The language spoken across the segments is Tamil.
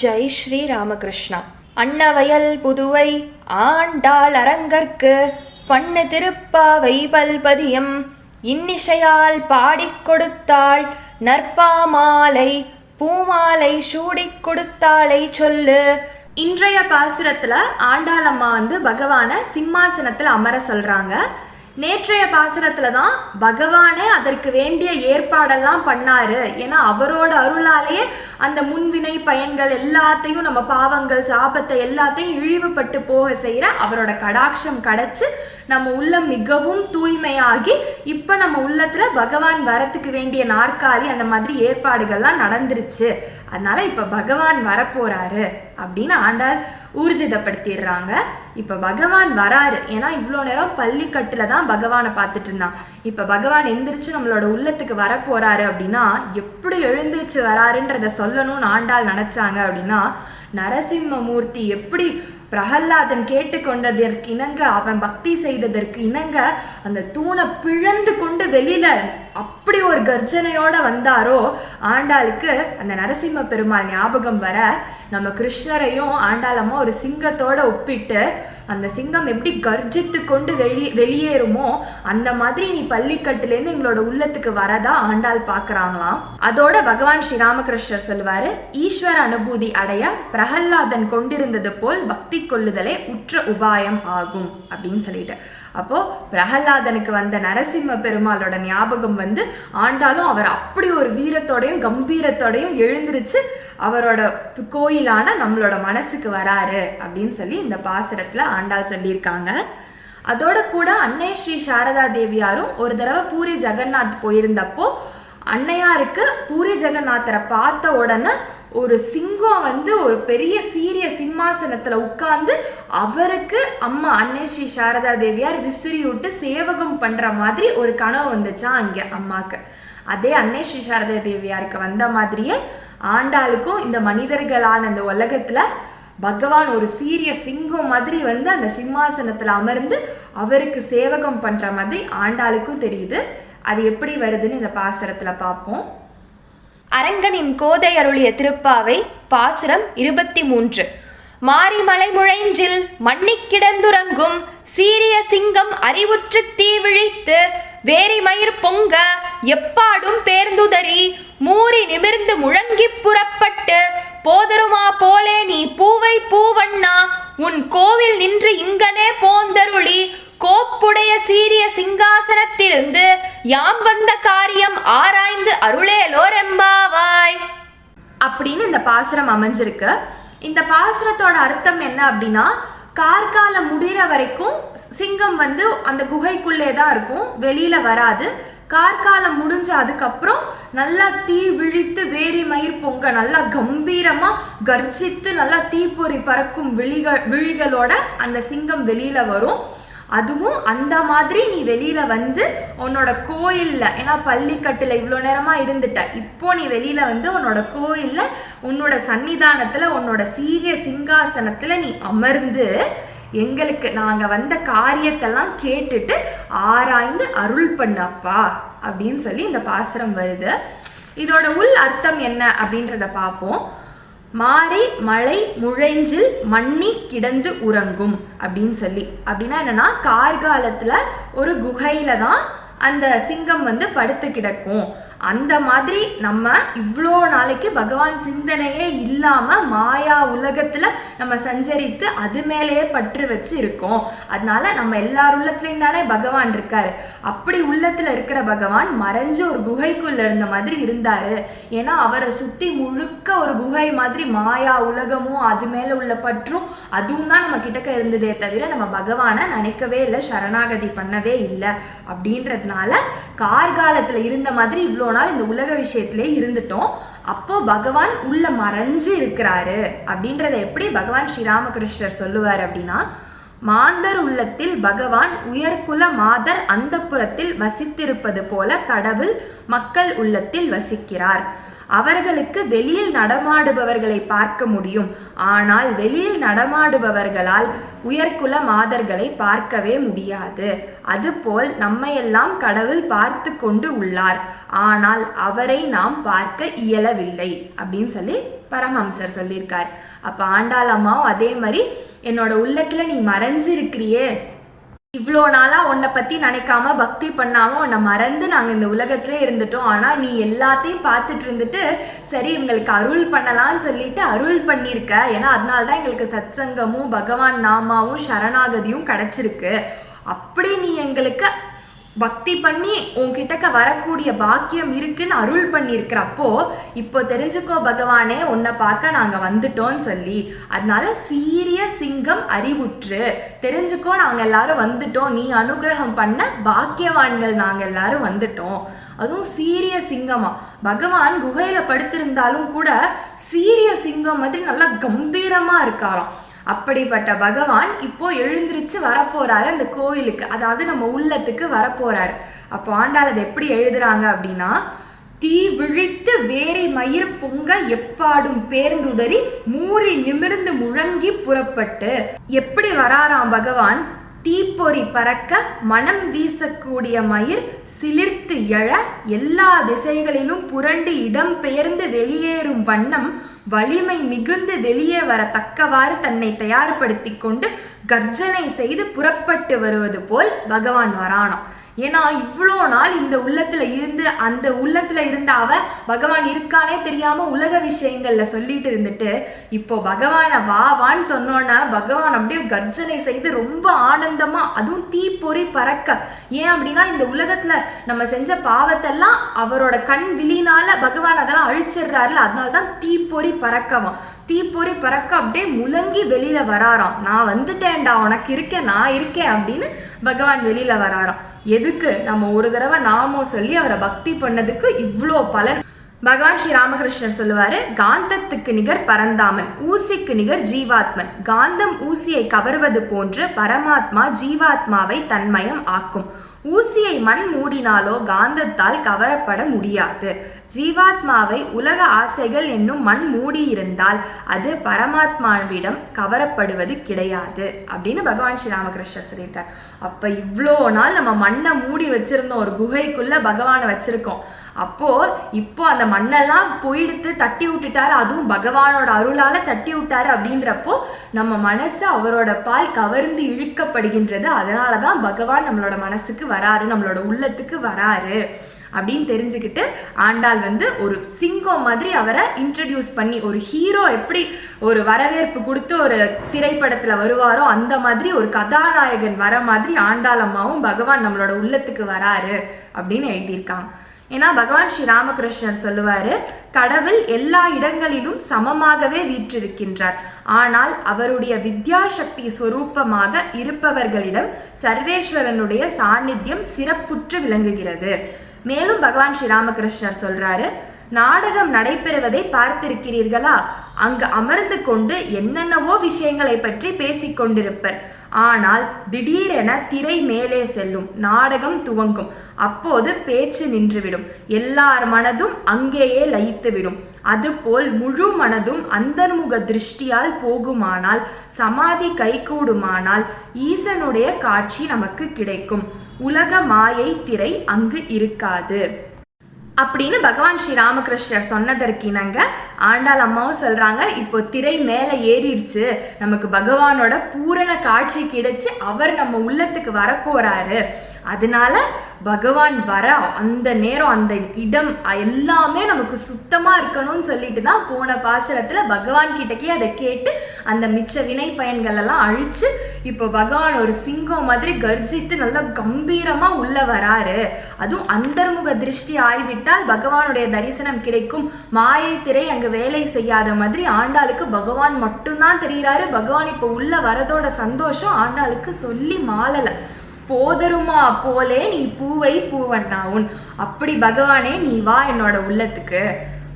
ஜெய் ஸ்ரீ ராமகிருஷ்ணா. அன்னவயல் புதுவை ஆண்டாள் அரங்கற்கு பண்ணு திருப்பாவை பல்பதியம். இன்னிசையால் பாடிக் கொடுத்தாள் நற்பாமாலை பூமாலை சூடிக் கொடுத்தாளை சொல்லு. இன்றைய பாசுரத்துல ஆண்டாளம்மா வந்து பகவானை சிம்மாசனத்தில் அமர சொல்றாங்க. நேற்றைய பாசுரத்தில் தான் பகவானே அதற்கு வேண்டிய ஏற்பாடெல்லாம் பண்ணாரு. ஏன்னா அவரோட அருளாலேயே அந்த முன்வினை பயன்கள் எல்லாத்தையும் நம்ம பாவங்கள் சாபத்தை எல்லாத்தையும் இழிவுபட்டு போக செய்கிற அவரோட கடாட்சம் கிடச்சி நம்ம உள்ளம் மிகவும் தூய்மையாகி இப்போ நம்ம உள்ளத்துல பகவான் வரத்துக்கு வேண்டிய நாற்காலி அந்த மாதிரி ஏற்பாடுகள்லாம் நடந்துருச்சு. அதனால இப்ப பகவான் வரப்போறாரு அப்படின்னு ஆண்டாள் ஊர்ஜிதப்படுத்திடுறாங்க. இப்ப பகவான் வராரு. ஏன்னா இவ்வளோ நேரம் பள்ளிக்கட்டுல தான் பகவானை பார்த்துட்டு இருந்தான். இப்ப பகவான் எந்திரிச்சு நம்மளோட உள்ளத்துக்கு வரப்போறாரு அப்படின்னா எப்படி எழுந்திரிச்சு வராருன்றத சொல்லணும்னு ஆண்டாள் நினைச்சாங்க அப்படின்னா நரசிம்மமூர்த்தி எப்படி பிரகல்லாதன் கேட்டுக்கொண்டதற்கு இணங்க அவன் பக்தி செய்ததற்கு இணங்க அந்த தூணை பிழந்து கொண்டு வெளியில அப்படி ஒரு கர்ஜனையோட வந்தாரோ ஆண்டாளுக்கு அந்த நரசிம்ம பெருமாள் ஞாபகம் வர நம்ம கிருஷ்ணரையும் ஆண்டாளமோ ஒரு சிங்கத்தோட ஒப்பிட்டு அந்த சிங்கம் எப்படி கர்ஜித்து கொண்டு வெளி வெளியேறுமோ அந்த மாதிரி நீ பள்ளிக்கட்டுலேருந்து எங்களோட உள்ளத்துக்கு வரதா ஆண்டாள் பார்க்கறாங்களாம் அதோட பகவான் ஸ்ரீராமகிருஷ்ணர் சொல்லுவாரு ஈஸ்வர அனுபூதி அடைய பிரகல்லாதன் கொண்டிருந்தது போல் பக்தி கொள்ளுதலே உற்ற உபாயம் ஆகும் அப்படின்னு சொல்லிட்டு. அப்போ பிரகலாதனுக்கு வந்த நரசிம்ம பெருமாளோட ஞாபகம் வந்து ஆண்டாலும் அவர் அப்படி ஒரு வீரத்தோடையும் கம்பீரத்தோடையும் எழுந்திருச்சு அவரோட கோயிலான நம்மளோட மனசுக்கு வராரு அப்படின்னு சொல்லி இந்த பாசுரத்துல ஆண்டாள் சொல்லியிருக்காங்க. அதோட கூட அன்னை ஸ்ரீ சாரதா தேவியாரும் ஒரு தடவை பூரி ஜெகநாத் போயிருந்தப்போ அன்னையாருக்கு பூரி ஜெகநாத்தரை பார்த்த உடனே ஒரு சிங்கம் வந்து ஒரு பெரிய சீரிய சிம்மாசனத்துல உட்கார்ந்து அவருக்கு அம்மா அன்னை ஸ்ரீ சாரதா தேவியார் விசிறி விட்டு சேவகம் பண்ற மாதிரி ஒரு கனவு வந்துச்சா அங்க அம்மாக்கு. அதே அன்னை ஸ்ரீ சாரதா தேவியாருக்கு வந்த மாதிரியே ஆண்டாளுக்கும் இந்த மனிதர்களான இந்த உலகத்துல பகவான் ஒரு சீரிய சிங்கம் மாதிரி வந்து அந்த சிம்மாசனத்துல அமர்ந்து அவருக்கு சேவகம் பண்ற மாதிரி ஆண்டாளுக்கும் தெரியுது. அது எப்படி வருதுன்னு இந்த பாசுரத்துல பார்ப்போம் அரங்கனின் கோதை அருளிய திருப்பாவை பாசுரம் இருபத்தி மூன்று மாரிமலை முழைஞ்சில் மண்ணிக் கிடந்துறங்கும் சீரிய சிங்கம் அறிவுற்று தீ விழித்து வேரி மயிர் பொங்க எப்பாடும் பேர்ந்துதறி மூறி நிமிர்ந்து முழங்கி புறப்பட்டு போதருமா போலே நீ பூவை பூவண்ணா உன் கோவில் நின்று இங்கனே போந்தருளி கோப்புடைய சீரிய சிங்காசனத்திலிருந்து யாம் வந்த காரியம் ஆராய்ந்து அருளேலோ ரெம்பாவாய் அப்படின்னு இந்த பாசுரம் அமைஞ்சிருக்கு. இந்த பாசுரத்தோட அர்த்தம் என்ன அப்படின்னா கார்காலம் முடிகிற வரைக்கும் சிங்கம் வந்து அந்த குகைக்குள்ளே தான் இருக்கும் வெளியில வராது. கார்காலம் முடிஞ்ச அதுக்கப்புறம் நல்லா தீ விழித்து வேரி மயிர் பொங்க நல்லா கம்பீரமா கர்ஜித்து நல்லா தீப்பொறி பறக்கும் விழிகள் விழிகளோட அந்த சிங்கம் வெளியில வரும். அதுவும் அந்த மாதிரி நீ வெளியில வந்து உன்னோட கோயில்ல ஏன்னா பள்ளிக்கட்டுல இவ்வளோ நேரமா இருந்துட்ட இப்போ நீ வெளியில வந்து உன்னோட கோயில்ல உன்னோட சன்னிதானத்துல உன்னோட சீரிய சிங்காசனத்துல நீ அமர்ந்து எங்களுக்கு நாங்கள் வந்த காரியத்தெல்லாம் கேட்டுட்டு ஆராய்ந்து அருள் பண்ணப்பா அப்படின்னு சொல்லி இந்த பாசுரம் வருது. இதோட உள் அர்த்தம் என்ன அப்படின்றத பார்ப்போம். மாறி மழை முழைஞ்சில் மண்ணி கிடந்து உறங்கும் அப்படின்னு சொல்லி. அப்படின்னா என்னன்னா கார்காலத்துல ஒரு குகையில தான் அந்த சிங்கம் வந்து படுத்து கிடக்கும். அந்த மாதிரி நம்ம இவ்வளோ நாளைக்கு பகவான் சிந்தனையே இல்லாமல் மாயா உலகத்தில் நம்ம சஞ்சரித்து அது மேலேயே பற்று வச்சு இருக்கோம் அதனால நம்ம எல்லார் உள்ளத்துலேயும் தானே பகவான் இருக்கார். அப்படி உள்ளத்தில் இருக்கிற பகவான் மறைஞ்ச ஒரு குகைக்குள்ளே இருந்த மாதிரி இருந்தார். ஏன்னா அவரை சுற்றி முழுக்க ஒரு குகை மாதிரி மாயா உலகமும் அது மேலே உள்ள பற்றும் அதுவும் தான் நம்ம கிட்டக்க இருந்ததே தவிர நம்ம பகவானை நினைக்கவே இல்லை சரணாகதி பண்ணவே இல்லை. அப்படின்றதுனால கார்காலத்தில் இருந்த மாதிரி இவ்வளோ நாள் இந்த உலக விஷயத்திலே இருந்துட்டோம். அப்போ பகவான் உள்ள மறைஞ்சு இருக்கிறாரு. அப்படின்றத எப்படி பகவான் ஸ்ரீராமகிருஷ்ணர் சொல்லுவார் அப்படின்னா மாந்தர் உள்ளத்தில் பகவான் உயர்குல மாதர் அந்த புறத்தில் வசித்திருப்பது போல கடவுள் மக்கள் உள்ளத்தில் வசிக்கிறார். அவர்களுக்கு வெளியில் நடமாடுபவர்களை பார்க்க முடியும். ஆனால் வெளியில் நடமாடுபவர்களால் உயர்குல மாதர்களை பார்க்கவே முடியாது. அதுபோல் நம்மையெல்லாம் கடவுள் பார்த்து கொண்டு உள்ளார். ஆனால் அவரை நாம் பார்க்க இயலவில்லை அப்படின்னு சொல்லி பரமஹம்சர் சொல்லியிருக்கார். அப்ப ஆண்டாள் அம்மாவும் அதே மாதிரி என்னோட உள்ளத்துல நீ மறைஞ்சிருக்கிறியே இவ்வளோ நாளாக உன்னை பற்றி நினைக்காம பக்தி பண்ணாமல் உன்னை மறந்து நாங்கள் இந்த உலகத்திலே இருந்துட்டோம். ஆனால் நீ எல்லாத்தையும் பார்த்துட்டு இருந்துட்டு சரி இவங்களுக்கு அருள் பண்ணலாம்னு சொல்லிட்டு அருள் பண்ணியிருக்க. ஏன்னா அதனால தான் எங்களுக்கு சத்சங்கமும் பகவான் நாமாவும் சரணாகதியும் கிடச்சிருக்கு. அப்படி நீ எங்களுக்கு பக்தி பண்ணி உன்கிட்டக்க வரக்கூடிய பாக்கியம் இருக்குன்னு அருள் பண்ணியிருக்கிறப்போ இப்போ தெரிஞ்சுக்கோ பகவானே உன்னை பார்க்க நாங்கள் வந்துட்டோம்னு சொல்லி அதனால சீரிய சிங்கம் அறிவுற்று தெரிஞ்சுக்கோ நாங்கள் எல்லாரும் வந்துட்டோம் நீ அனுகிரகம் பண்ண பாக்கியவான்கள் நாங்கள் எல்லாரும் வந்துட்டோம். அதுவும் சீரிய சிங்கமா. பகவான் குகையில படுத்திருந்தாலும் கூட சீரிய சிங்கம் மாதிரி நல்லா கம்பீரமா இருக்காராம். அப்படிப்பட்ட பகவான் இப்போ எழுந்திருச்சு வரப்போறாரு அந்த கோயிலுக்கு. அதாவது நம்ம உள்ளத்துக்கு வரப்போறாரு. அப்போ ஆண்டாள் அதை எப்படி எழுதுறாங்க அப்படின்னா தீ விழித்து வேரை மயிர் பொங்க எப்பாடும் பேர்ந்துதறி மூறி நிமிர்ந்து முழங்கி புறப்பட்டு. எப்படி வராராம் பகவான்? தீப்பொறி பறக்க மனம் வீசக்கூடிய மயிர் சிலிர்த்து எழ எல்லா திசைகளிலும் புரண்டு இடம் பெயர்ந்து வெளியேறும் வண்ணம் வலிமை மிகுந்து வெளியே வர தக்கவாறு தன்னை தயார்படுத்தி கொண்டு கர்ஜனை செய்து புறப்பட்டு வருவது போல் பகவான் வரானாம். ஏன்னா இவ்வளோ நாள் இந்த உள்ளத்துல இருந்து அந்த உள்ளத்துல இருந்த அவன் பகவான் இருக்கானே தெரியாம உலக விஷயங்கள்ல சொல்லிட்டு இருந்துட்டு இப்போ பகவானை வா வான்னு சொன்னோன்னா பகவான் அப்படியே கர்ஜனை செய்து ரொம்ப ஆனந்தமா அதுவும் தீப்பொறி பறக்க. ஏன் அப்படின்னா இந்த உலகத்துல நம்ம செஞ்ச பாவத்தெல்லாம் அவரோட கண் விழினால பகவான் அதெல்லாம் அழிச்சிடுறாருல அதனால தான் தீப்பொறி பறக்கவான் தீப்பொறி பறக்க அப்படியே முழங்கி வெளியில வராராம். நான் வந்துட்டேன்டா உனக்கு இருக்கேன் நான் இருக்கேன் அப்படின்னு பகவான் வெளியில வராராம். எதுக்கு? நம்ம ஒரு தடவை நாமோ சொல்லி அவரை பக்தி பண்ணதுக்கு இவ்வளோ பலன். பகவான் ஸ்ரீ ராமகிருஷ்ணர் சொல்லுவாரு காந்தத்துக்கு நிகர் பரந்தாமன் ஊசிக்கு நிகர் ஜீவாத்மன். காந்தம் ஊசியை கவர்வது போன்று பரமாத்மா ஜீவாத்மாவை தன்மயம் ஆக்கும். ஊசியை மண் மூடினாலோ காந்தத்தால் கவரப்பட முடியாது. ஜீவாத்மாவை உலக ஆசைகள் என்னும் மண் மூடியிருந்தால் அது பரமாத்மாவிடம் கவரப்படுவது கிடையாது அப்படின்னு பகவான் ஸ்ரீ ராமகிருஷ்ணர் சொல்லியிருக்கார். அப்ப இவ்வளோ நாள் நம்ம மண்ணை மூடி வச்சிருந்தோம் ஒரு குகைக்குள்ள பகவானை வச்சிருக்கோம். அப்போ இப்போ அந்த மண்ணெல்லாம் போயிடுத்து தட்டி விட்டுட்டாரு அதுவும் பகவானோட அருளால தட்டி விட்டாரு அப்படின்றப்போ நம்ம மனசு அவரோட பால் கவர்ந்து இழுக்கப்படுகின்றது. அதனாலதான் பகவான் நம்மளோட மனசுக்கு வராரு நம்மளோட உள்ளத்துக்கு வராரு. அப்படின்னு தெரிஞ்சுக்கிட்டு ஆண்டாள் வந்து ஒரு சிங்கம் மாதிரி அவரை இன்ட்ரடியூஸ் பண்ணி ஒரு ஹீரோ எப்படி ஒரு வரவேற்பு கொடுத்து ஒரு திரைப்படத்துல வருவாரோ அந்த மாதிரி ஒரு கதாநாயகன் வர மாதிரி ஆண்டாள் அம்மாவும் பகவான் நம்மளோட உள்ளத்துக்கு வராரு அப்படின்னு எழுதியிருக்காங்க. ஏன்னா பகவான் ஸ்ரீ ராமகிருஷ்ணர் சொல்லுவாரு கடவுள் எல்லா இடங்களிலும் சமமாகவே வீற்றிருக்கின்றார். ஆனால் அவருடைய வித்யாசக்தி ஸ்வரூபமாக இருப்பவர்களிடம் சர்வேஸ்வரனுடைய சாநித்தியம் சிறப்புற்று விளங்குகிறது. மேலும் பகவான் ஸ்ரீ ராமகிருஷ்ணர் சொல்றாரு நாடகம் நடைபெறுவதை பார்த்திருக்கிறீர்களா? அங்கு அமர்ந்து கொண்டு என்னென்னவோ விஷயங்களை பற்றி பேசிக் கொண்டிருப்பர். ஆனால் திடீரென திரை மேலே செல்லும் நாடகம் துவங்கும். அப்போது பேச்சு நின்றுவிடும். எல்லார் மனதும் அங்கேயே லயித்துவிடும். அதுபோல் முழு மனதும் அந்தர்முக திருஷ்டியால் போகுமானால் சமாதி கைகூடுமானால் ஈசனுடைய காட்சி நமக்கு கிடைக்கும். உலக மாயை திரை அங்கு இருக்காது. அப்படின்னு பகவான் ஸ்ரீ ராமகிருஷ்ணர் சொன்னதற்கு இணங்க ஆண்டாள் அம்மாவும் சொல்றாங்க இப்போ திரை மேலே ஏறிடுச்சு. நமக்கு பகவானோட பூரண காட்சி கிடைச்சு அவர் நம்ம உள்ளத்துக்கு வரப்போறாரு. அதனால பகவான் வர அந்த நேரம் அந்த இடம் எல்லாமே நமக்கு சுத்தமா இருக்கணும்னு சொல்லிட்டு தான் போன பாசுரத்துல பகவான் கிட்டக்கே அதை கேட்டு அந்த மிச்ச வினை பயன்கள் எல்லாம் அழிச்சு இப்போ பகவான் ஒரு சிங்கம் மாதிரி கர்ஜித்து நல்லா கம்பீரமா உள்ள வராரு. அதுவும் அந்தர்முக திருஷ்டி ஆய்விட்டால் பகவானுடைய தரிசனம் கிடைக்கும். மாயை திரை அங்கு வேலை செய்யாத மாதிரி ஆண்டாளுக்கு பகவான் மட்டும்தான் தெரிகிறாரு பகவான் இப்போ உள்ள வரதோட சந்தோஷம் ஆண்டாளுக்கு சொல்லி மாலலை போதருமா போலே நீ பூவை பூவண்ணா உன் அப்படி பகவானே நீ வா என்னோட உள்ளத்துக்கு.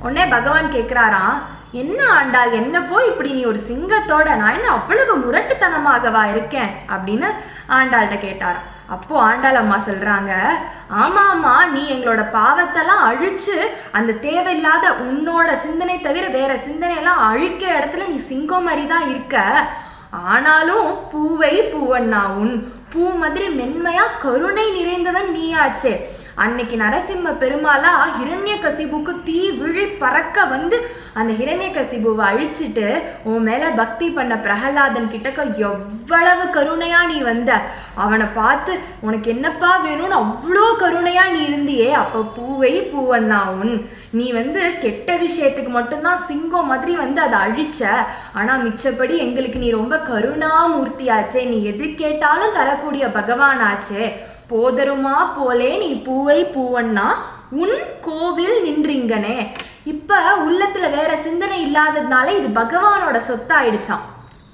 உடனே பகவான் கேட்குறாராம் என்ன ஆண்டாள் என்ன போய் இப்படி நீ ஒரு சிங்கத்தோட நான் என்ன அவ்வளவு முரட்டுத்தனமாகவா இருக்கேன்? அப்படின்னு ஆண்டாள்கிட்ட கேட்டாராம் அப்போ ஆண்டாள் அம்மா சொல்றாங்க ஆமா ஆமா நீ எங்களோட பாவத்தெல்லாம் அழிச்சு அந்த தேவையில்லாத உன்னோட சிந்தனை தவிர வேற சிந்தனையெல்லாம் அழிக்கிற இடத்துல நீ சிங்கம் மாதிரி தான் இருக்க. ஆனாலும் பூவை பூவண்ணா உன் பூ மாதிரி மென்மையா கருணை நிறைந்தவன் நீயாச்சே. அன்னைக்கு நரசிம்ம பெருமாளா ஹிரண்ய கசிபுக்கு தீ விழி பறக்க வந்து அந்த ஹிரண்ய கசிபுவை அழிச்சிட்டு உன் மேல பக்தி பண்ண பிரகலாதன் கிட்டக்க எவ்வளவு கருணையா நீ வந்த? அவனை பார்த்து உனக்கு என்னப்பா வேணும்னு அவ்வளோ கருணையா நீ இருந்தியே அப்போ பூவை பூவண்ணா உன். நீ வந்து கெட்ட விஷயத்துக்கு மட்டும்தான் சிங்கம் மாதிரி வந்து அதை அழிச்ச. ஆனா மிச்சப்படி எங்களுக்கு நீ ரொம்ப கருணாமூர்த்தியாச்சே. நீ எது கேட்டாலும் தரக்கூடிய பகவானாச்சே. போதருமா போலே நீ பூவை பூவண்ணா? உன் கோவில் நின்றீங்கனே. இப்ப உள்ளத்துல வேற சிந்தனை இல்லாததுனால இது பகவானோட சொத்தாயிடுச்சாம்.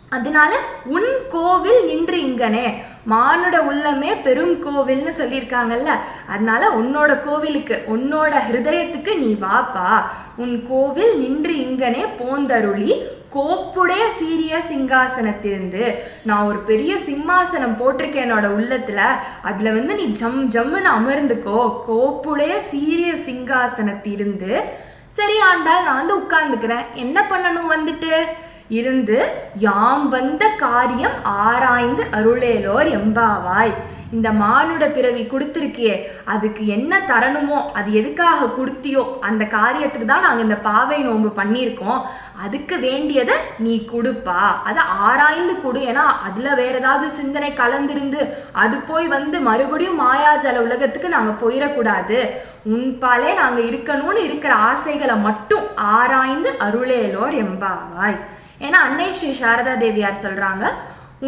அதனால உன் கோவில் நின்று இங்கனே மானுட உள்ளமே பெரும் கோவில்னு சொல்லியிருக்காங்கல்ல. அதனால உன்னோட கோவிலுக்கு உன்னோட ஹிருதயத்துக்கு நீ வாப்பா. உன் கோவில் நின்று இங்கனே போந்தருளி கோப்புடைய சீரிய சிங்காசனத்திலிருந்து நான் ஒரு பெரிய சிம்மாசனம் போட்டிருக்கேன் என்னோட உள்ளத்துல. அதுல வந்து நீ ஜம் ஜம்முன்னு அமர்ந்துக்கோ. கோப்புடைய சீரிய சிங்காசனத்திலிருந்து. சரி ஆண்டால் நான் வந்து உட்கார்ந்துக்கிறேன். என்ன பண்ணணும் வந்துட்டு? இருந்து யாம் வந்த காரியம் ஆராய்ந்து அருளேலோர் எம்பாவாய். இந்த மானுட பிறவி கொடுத்துருக்கியே அதுக்கு என்ன தரணுமோ அது எதுக்காக கொடுத்தியோ அந்த காரியத்துக்கு தான் நாங்கள் இந்த பாவை நோன்பு பண்ணியிருக்கோம். அதுக்கு வேண்டியதை நீ கொடுப்பா. அதை ஆராய்ந்து கொடு. ஏன்னா அதில் வேற ஏதாவது சிந்தனை கலந்திருந்து அது போய் வந்து மறுபடியும் மாயாஜல உலகத்துக்கு நாங்கள் போயிடக்கூடாது உன்பாலே நாங்கள் இருக்கணும்னு இருக்கிற ஆசைகளை மட்டும் ஆராய்ந்து அருளேலோர் எம்பாவாய் ஏன்னா அன்னை ஸ்ரீ சாரதா தேவியார் சொல்கிறாங்க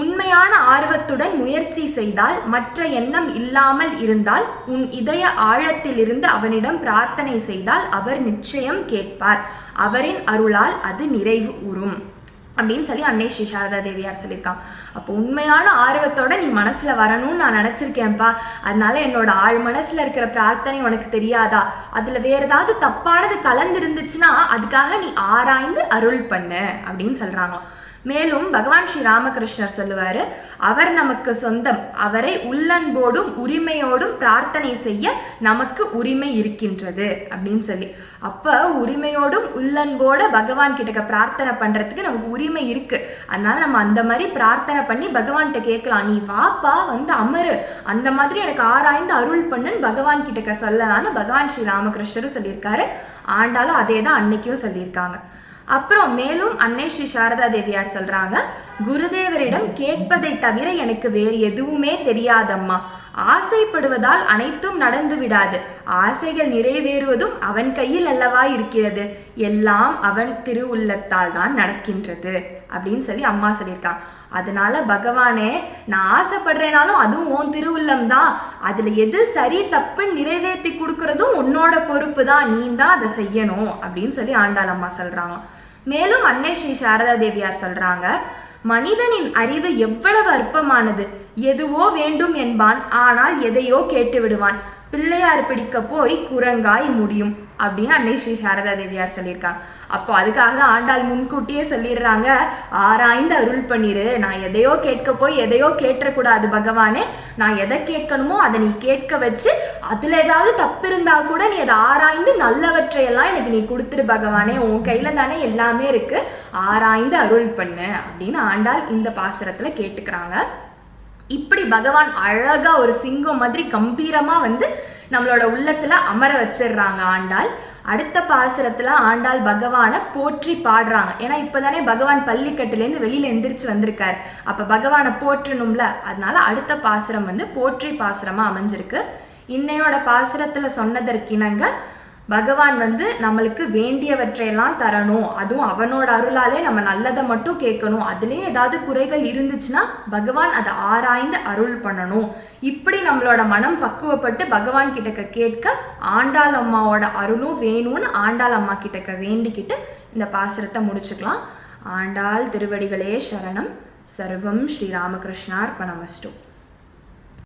உண்மையான ஆர்வத்துடன் முயற்சி செய்தால் மற்ற எண்ணம் இல்லாமல் இருந்தால் உன் இதய ஆழத்திலிருந்து அவனிடம் பிரார்த்தனை செய்தால் அவர் நிச்சயம் கேட்பார். அவரின் அருளால் அது நிறைவு உறும் அப்படின்னு சொல்லி அன்னை ஸ்ரீ சாரதா தேவியார் சொல்லியிருக்கான் அப்போ உண்மையான ஆர்வத்தோட நீ மனசுல வரணும்னு நான் நினைச்சிருக்கேன்ப்பா. அதனால என்னோட ஆழ் மனசுல இருக்கிற பிரார்த்தனை உனக்கு தெரியாதா? அதுல வேற ஏதாவது தப்பானது கலந்திருந்துச்சுன்னா அதுக்காக நீ ஆராய்ந்து அருள் பண்ணு அப்படின்னு சொல்றாங்களாம். மேலும் பகவான் ஸ்ரீ ராமகிருஷ்ணர் சொல்லுவாரு அவர் நமக்கு சொந்தம் அவரை உள்ளன்போடும் உரிமையோடும் பிரார்த்தனை செய்ய நமக்கு உரிமை இருக்கின்றது அப்படின்னு சொல்லி. அப்ப உரிமையோடும் உள்ளன்போட பகவான் கிட்டக்க பிரார்த்தனை பண்றதுக்கு நமக்கு உரிமை இருக்கு. அதனால நம்ம அந்த மாதிரி பிரார்த்தனை பண்ணி பகவான்கிட்ட கேட்கலாம் நீ வாப்பா வந்து அமரு. அந்த மாதிரி எனக்கு ஆராய்ந்து அருள் பண்ணுன்னு பகவான் கிட்டக்க சொல்லலாம்னு பகவான் ஸ்ரீ ராமகிருஷ்ணரும் சொல்லியிருக்காரு. ஆண்டாலும் அதே தான் அன்னைக்கும் சொல்லியிருக்காங்க. அப்புறம் மேலும் அன்னை ஸ்ரீ சாரதா தேவியார் சொல்றாங்க குருதேவரிடம் கேட்பதை தவிர எனக்கு வேறு எதுவுமே தெரியாதம்மா. ஆசைப்படுவதால் அனைத்தும் நடந்து விடாது. ஆசைகள் நிறைவேறுவதும் அவன் கையில் அல்லவா இருக்கிறது. எல்லாம் அவன் திருவுள்ளத்தால் தான் நடக்கின்றது. அப்படின்னு சொல்லி அம்மா சொல்லியிருக்கான் அதனால பகவானே நான் ஆசைப்படுறேனாலும் அதுவும் உன் திருவுள்ளம் தான் அதுல எது சரி தப்புன்னு நிறைவேற்றி கொடுக்கறதும் உன்னோட பொறுப்பு தான் நீ தான் அதை செய்யணும் அப்படின்னு சொல்லி ஆண்டாள் அம்மா சொல்றாங்க. மேலும் அன்னை ஸ்ரீ சாரதா தேவியார் சொல்றாங்க மனிதனின் அறிவு எவ்வளவு அற்பமானது. எதுவோ வேண்டும் என்பான் ஆனால் எதையோ கேட்டு விடுவான். பிள்ளையார் பிடிக்க போய் குரங்காய் முடியும் அப்படின்னு அன்னை ஸ்ரீ சாரதா தேவியார் சொல்லியிருக்காங்க. அப்போ அதுக்காக தான் ஆண்டாள் முன்கூட்டியே சொல்லிடுறாங்க ஆராய்ந்து அருள் பண்ணிரு. நான் எதையோ கேட்க போய் எதையோ கேட்டக்கூடாது பகவானே. நான் எதை கேட்கணுமோ அதை நீ கேட்க வச்சு அதுல ஏதாவது தப்பு இருந்தா கூட நீ அதை ஆராய்ந்து நல்லவற்றையெல்லாம் எனக்கு நீ கொடுத்துரு பகவானே. உன் கையில தானே எல்லாமே இருக்கு. ஆராய்ந்து அருள் பண்ணு அப்படின்னு ஆண்டாள் இந்த பாசுரத்துல கேட்டுக்கிறாங்க. இப்படி பகவான் அழகா ஒரு சிங்கம் மாதிரி கம்பீரமா வந்து நம்மளோட உள்ளத்துல அமர வச்சிடுறாங்க ஆண்டாள். அடுத்த பாசுரத்துல ஆண்டாள் பகவானை போற்றி பாடுறாங்க. ஏன்னா இப்பதானே பகவான் பள்ளிக்கட்டுலேருந்து வெளியில எந்திரிச்சு வந்திருக்காரு. அப்ப பகவானை போற்றணும்ல. அதனால அடுத்த பாசுரம் வந்து போற்றி பாசுரமா அமைஞ்சிருக்கு. இன்னையோட பாசுரத்துல சொன்னதற்கிணங்க பகவான் வந்து நம்மளுக்கு வேண்டியவற்றையெல்லாம் தரணும். அதுவும் அவனோட அருளாலே நம்ம நல்லதை மட்டும் கேட்கணும். அதுலேயும் ஏதாவது குறைகள் இருந்துச்சுன்னா பகவான் அதை ஆராய்ந்து அருள் பண்ணணும். இப்படி நம்மளோட மனம் பக்குவப்பட்டு பகவான் கிட்டக்க கேட்க ஆண்டாள் அம்மாவோட அருளும் வேணும்னு ஆண்டாள் அம்மா கிட்டக்க வேண்டிக்கிட்டு இந்த பாசுரத்தை முடிச்சுக்கலாம். ஆண்டாள் திருவடிகளே சரணம். சர்வம் ஸ்ரீராமகிருஷ்ணார்பணமஸ்டு